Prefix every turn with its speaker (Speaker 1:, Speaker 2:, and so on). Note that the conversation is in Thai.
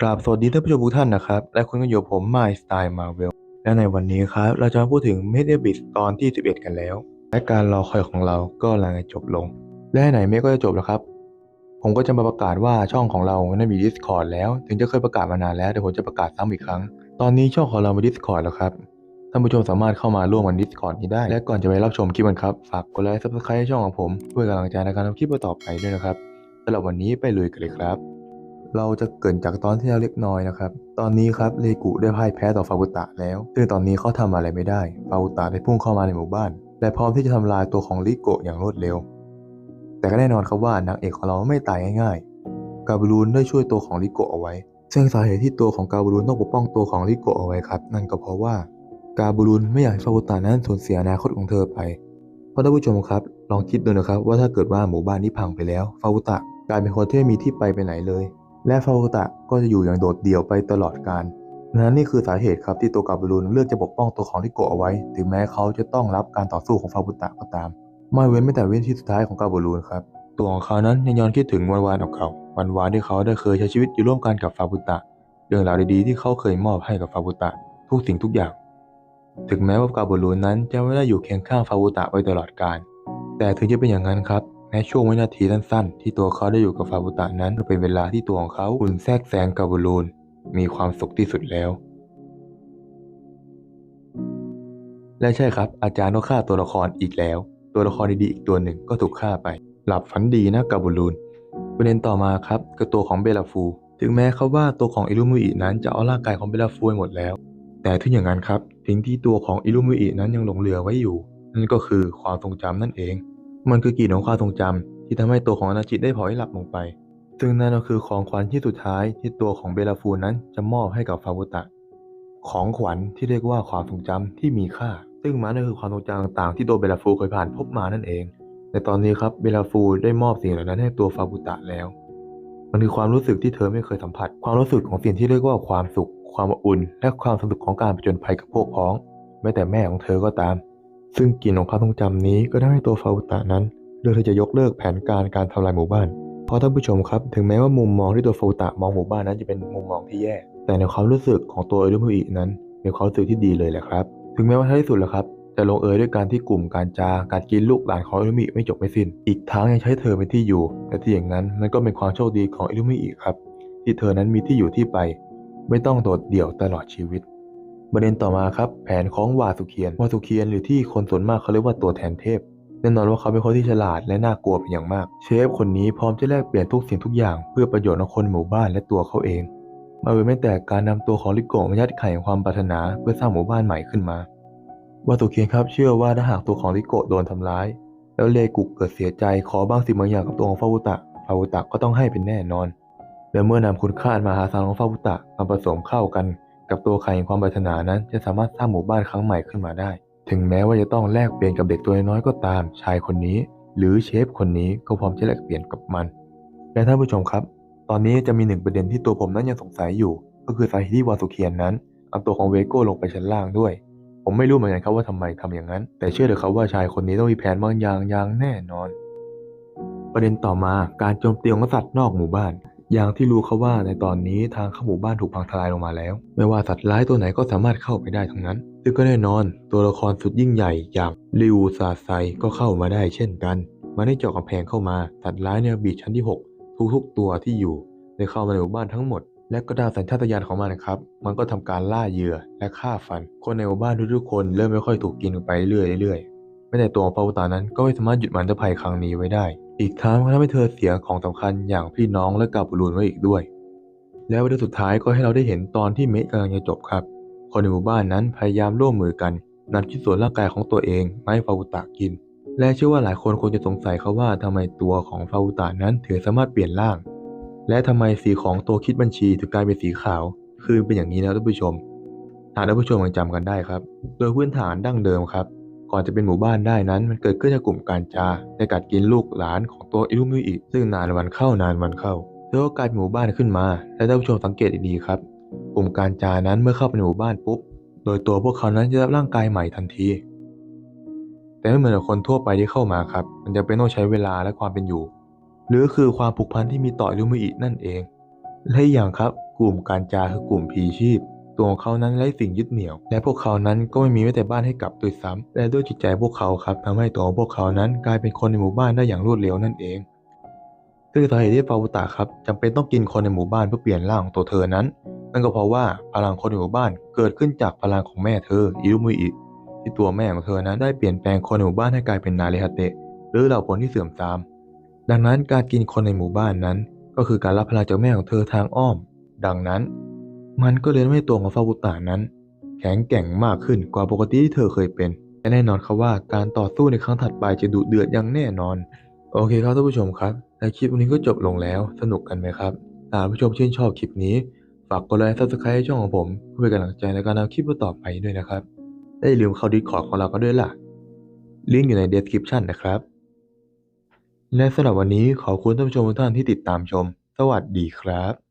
Speaker 1: กราบสวัสดีท่านผู้ชมทุกท่านนะครับ และคุณก็อยู่ผมมายสไตล์มาเวลและในวันนี้ครับ เราจะมาพูดถึง m e d a b i s ตอนที่ 11 กันแล้ว และการรอคอยของเราก็กำลังจะจบลง และไหนเมก็จะจบแล้วครับ ผมก็จะมาประกาศว่าช่องของเรานั้นมี Discord แล้ว ถึงจะเคยประกาศมานานแล้วแต่ผมจะประกาศซ้ำอีกครั้ง ตอนนี้ช่องของเรามี Discord แล้วครับท่านผู้ชมสามารถเข้ามาร่วมกัน Discord นี้ได้ และก่อนจะไปรับชมคลิปกันครับฝากกดไลค์ Subscribe ให้ช่องของผมเพื่อกำลังใจในการทำคลิปต่อไปด้วยนะครับสำหรับวันนี้ไปลุยกันเลยครับ เราจะเกินจากตอนที่แล้วเล็กน้อยนะครับ ตอนนี้ครับเลกุได้พ่ายแพ้ต่อฟาบุตะแล้วซึ่งตอนนี้เขาทำอะไรไม่ได้ ฟาบุตะได้พุ่งเข้ามาในหมู่บ้าน และพร้อมที่จะทำลายตัวของลิโกะอย่างรวดเร็ว แต่ก็แน่นอนครับว่านางเอกของเราไม่ตายง่ายๆ กาบรูนได้ช่วยตัวของลิโกะเอาไว้ ซึ่งสาเหตุที่ตัวของกาบรูนต้องปกป้องตัวของลิโกะเอาไว้ครับ นั่นก็เพราะว่ากาบรูนไม่อยากให้ฟาบุตะนั้นสูญเสียอนาคตของเธอไป เพราะท่านผู้ชมครับ ลองคิดดูนะครับว่าถ้าเกิดว่าหมู่บ้านนี้พังไปแล้ว ฟาบุตะกลายเป็นคนที่ไม่มีที่ไปไปไหนเลย และฟาบุตะก็จะอยู่อย่างโดดเดี่ยวไปตลอดกาลนั้นนี่คือสาเหตุครับที่ตัวกาบรูนเลือกจะปกป้องตัวของลิโกะเอาไว้ ถึงแม้เขาจะต้องรับการต่อสู้ของฟาบุตะก็ตาม ไม่เว้นไม่แต่เวินที่สุดท้ายของกาบรูนครับ ตัวของเขานั้นยังย้อนคิดถึงวันวานของเก่าวันวานที่เขาได้เคยใช้ชีวิตอยู่ร่วมกันกับฟาบุตะ เรื่องราวดีๆที่เขาเคยมอบให้กับฟาบุตะ ทุกสิ่งทุกอย่าง ถึงแม้ว่ากาบรูนนั้นจะไม่ได้อยู่เคียงข้างฟาบุตะไว้ตลอดกาล แต่ถึงจะเป็นอย่างนั้นครับ แม้ช่วงวินาทีสั้นๆ ที่ตัวเขาได้อยู่กับฟาบุตะนั้นเป็นเวลาที่ตัวของเขาอุ่นแทรกแซงกาบรูนมีความสุขที่สุดแล้ว และใช่ครับ อาจารย์ก็ฆ่าตัวละครอีกแล้ว ตัวละครดีๆอีกตัวหนึ่งก็ถูกฆ่าไป หลับฝันดีนะกาบูลูนประเด็นต่อมาครับก็ตัวของเบลาฟู ถึงแม้ครับว่าตัวของอิลูมุอินั้นจะเอาร่างกายของเบลาฟูไปหมดแล้ว แต่ถึงอย่างนั้นครับสิ่งที่ตัวของอิลูมุอินั้นยังหลงเหลือไว้อยู่ นั่นก็คือความทรงจำนั่นเอง มันคือกลิ่นของความทรงจำที่ทำให้ตัวของอนาจิได้พลอยหลับลงไป ซึ่งนั่นก็คือของขวัญที่สุดท้ายที่ตัวของเบลาฟูนั้นจะมอบให้กับฟาบุตะ ของขวัญที่เรียกว่าความทรงจำที่มีค่า ซึ่งมันก็คือความทรงจำต่างๆ ที่ตัวเบลาฟูเคยผ่านพบมานั่นเองแต่ตอนนี้ครับเบลาฟูได้มอบสิ่งเหล่านั้นให้ตัวฟาบุตะแล้ว มันคือความรู้สึกที่เธอไม่เคยสัมผัส ความรู้สึกของสิ่งที่เรียกว่าความสุข ความอบอุ่น และความสนุกของการผจญภัยกับพวกพ้อง แม้แต่แม่ของเธอก็ตาม ซึ่งกลิ่นของความทรงจำนี้ก็ทำให้ตัวฟาบุตะนั้นเลือกที่จะยกเลิกแผนการการทำลายหมู่บ้าน เพราะท่านผู้ชมครับ ถึงแม้ว่ามุมมองที่ตัวฟาบุตะมองหมู่บ้านนั้นจะเป็นมุมมองที่แย่ แต่ในความรู้สึกของตัวเอรุมุอินั้นเป็นความรู้สึกที่ดีเลยแหละครับ ถึงแม้ว่าท้ายที่สุดแล้วครับจะลงเอยด้วยการที่กลุ่มการจาการกินลูกหลานของเอรุมิไม่จบไม่สิ้น อีกทั้งยังใช้เธอเป็นที่อยู่ แต่ที่อย่างนั้นมันก็เป็นความโชคดีของเอรุมิอีกครับ ที่เธอนั้นมีที่อยู่ที่ไป ไม่ต้องโดดเดี่ยวตลอดชีวิต ประเด็นต่อมาครับแผนของวาสุเคียนวาสุเคียนหรือที่คนส่วนมากเขาเรียกว่าตัวแทนเทพแน่นอนว่าเขาเป็นคนที่ฉลาดและน่ากลัวเป็นอย่างมาก เชฟคนนี้พร้อมจะแลกเปลี่ยนทุกสิ่งทุกอย่าง เพื่อประโยชน์ของคนหมู่บ้านและตัวเขาเอง มาเว้นแม้แต่การนำตัวของลิโกะมายัดไข่แห่งความปรารถนาเพื่อสร้างหมู่บ้านใหม่ขึ้นมาวาตุเคียนครับเชื่อว่าถ้าหากตัวของลิโกะโดนทำร้าย แล้วเลกุกเกิดเสียใจขอบางสิ่งบางอย่างกับตัวของฟาวุตะฟาวุตะก็ต้องให้เป็นแน่นอน และเมื่อนำคุณค่าอันมหาศาลของฟาวุตะมาผสมเข้ากัน กับตัวไข่แห่งความปรารถนานั้นจะสามารถสร้างหมู่บ้านครั้งใหม่ขึ้นมาได้ ถึงแม้ว่าจะต้องแลกเปลี่ยนกับเด็กตัวน้อยก็ตามชายคนนี้ หรือเชฟคนนี้ก็พร้อมจะแลกเปลี่ยนกับมัน และท่านผู้ชมครับ ตอนนี้จะมีหนึ่งประเด็นที่ตัวผมนั้นยังสงสัยอยู่ ก็คือสาเหตุที่วาสุเคียนนั้นเอาตัวของเวโก้ลงไปชั้นล่างด้วย ผมไม่รู้เหมือนกันครับว่าทำไมทำอย่างนั้น แต่เชื่อเถอะครับว่าชายคนนี้ต้องมีแผนบางอย่างอย่างแน่นอน ประเด็นต่อมาการโจมตีของสัตว์นอกหมู่บ้าน อย่างที่รู้ครับว่าในตอนนี้ทางเข้าหมู่บ้านถูกพังทลายลงมาแล้ว ไม่ว่าสัตว์ร้ายตัวไหนก็สามารถเข้าไปได้ทั้งนั้น ซึ่งก็แน่นอนตัวละครสุดยิ่งใหญ่อย่างลิวซาไซก็เข้ามาได้เช่นกันมาได้เจาะกำแพงเข้ามาสัตว์ร้ายในบีชชั้นที่ 6 ทุกๆตัวที่อยู่ได้เข้ามาในหมู่บ้านทั้งหมด และก็ตามสัญชาตญาณของมันนะครับ มันก็ทำการล่าเหยื่อและฆ่าฟัน คนในหมู่บ้านทุกๆคนเริ่มไม่ค่อยถูกกินไปเรื่อยๆไม่แต่ตัวของปาวุตานั้นก็ไม่สามารถหยุดมันตภัยครั้งนี้ไว้ได้ อีกทั้งทำให้เธอเสียของสำคัญอย่างพี่น้องและกาบูลูนไว้อีกด้วย แล้วประเด็นสุดท้ายก็ให้เราได้เห็นตอนที่เมะกำลังจะจบครับ คนในหมู่บ้านนั้นพยายามร่วมมือกันนำชิ้นส่วนร่างกายของตัวเองมาให้ฟาวุตะกิน และเชื่อว่าหลายคนคงจะสงสัยเขาว่าทำไมตัวของฟาวุตะนั้นถึงสามารถเปลี่ยนร่าง และทำไมสีของตัวคิดบัญชีถึงกลายเป็นสีขาว คือเป็นอย่างนี้นะท่านผู้ชมหากท่านผู้ชมยังจำกันได้ครับ โดยพื้นฐานดั้งเดิมครับ ก่อนจะเป็นหมู่บ้านได้นั้น มันเกิดขึ้นจากกลุ่มการจาได้กัดกินลูกหลานของตัวอิลุมิอิซึ่งนานวันเข้านานวันเข้าเธอก็กลายเป็นหมู่บ้านขึ้นมา และท่านผู้ชมสังเกตดีๆครับ กลุ่มการจานั้นเมื่อเข้าไปในหมู่บ้านปุ๊บ โดยตัวพวกเขานั้นจะได้รับร่างกายใหม่ทันที แต่ไม่เหมือนกับคนทั่วไปที่เข้ามาครับ มันจะเป็นต้องใช้เวลาและความเป็นอยู่ หรือคือความผูกพันที่มีต่ออิลุมิอินั่นเองและอีกอย่างครับ กลุ่มการจาคือกลุ่มพีชีพ ตัวของเขานั้นไร้สิ่งยึดเหนี่ยว และพวกเขานั้นก็ไม่มีแม้แต่บ้านให้กลับด้วยซ้ำและด้วยจิตใจพวกเขาครับทำให้ตัวของพวกเขานั้นกลายเป็นคนในหมู่บ้านได้อย่างรวดเร็วนั่นเองซึ่งสาเหตุที่ฟาวุตะครับจำเป็นต้องกินคนในหมู่บ้านเพื่อเปลี่ยนร่างของตัวเธอนั้น นั่นก็เพราะว่าพลังคนในหมู่บ้านเกิดขึ้นจากพลังของแม่เธออิรุมุอิที่ตัวแม่ของเธอนั้นได้เปลี่ยนแปลงคนในหมู่บ้านให้กลายเป็นนาเรฮาเตะหรือเหล่าผลที่เสื่อมทราม ดังนั้นการกินคนในหมู่บ้านนั้น ก็คือการรับพลังจากแม่ของเธอทางอ้อม ดังนั้น มันก็เลยทำให้ตัวของฟาวุตะนั้น แข็งแกร่งมากขึ้นกว่าปกติที่เธอเคยเป็นและแน่นอนครับว่าการต่อสู้ในครั้งถัดไปจะดุเดือดอย่างแน่นอน โอเคครับท่านผู้ชมครับและคลิปวันนี้ก็จบลงแล้วสนุกกันไหมครับถ้าผู้ชมชื่นชอบคลิปนี้ฝากกดไลค์ subscribe ให้ช่องของผม เพื่อเป็นกำลังใจในการทำคลิปต่อไปด้วยนะครับและอย่าลืมเข้าดิสคอร์ดของเรากันด้วยล่ะ ลิงก์อยู่ใน description นะครับ และสำหรับวันนี้ขอบคุณท่านผู้ชมทุกท่านที่ติดตามชม สวัสดีครับ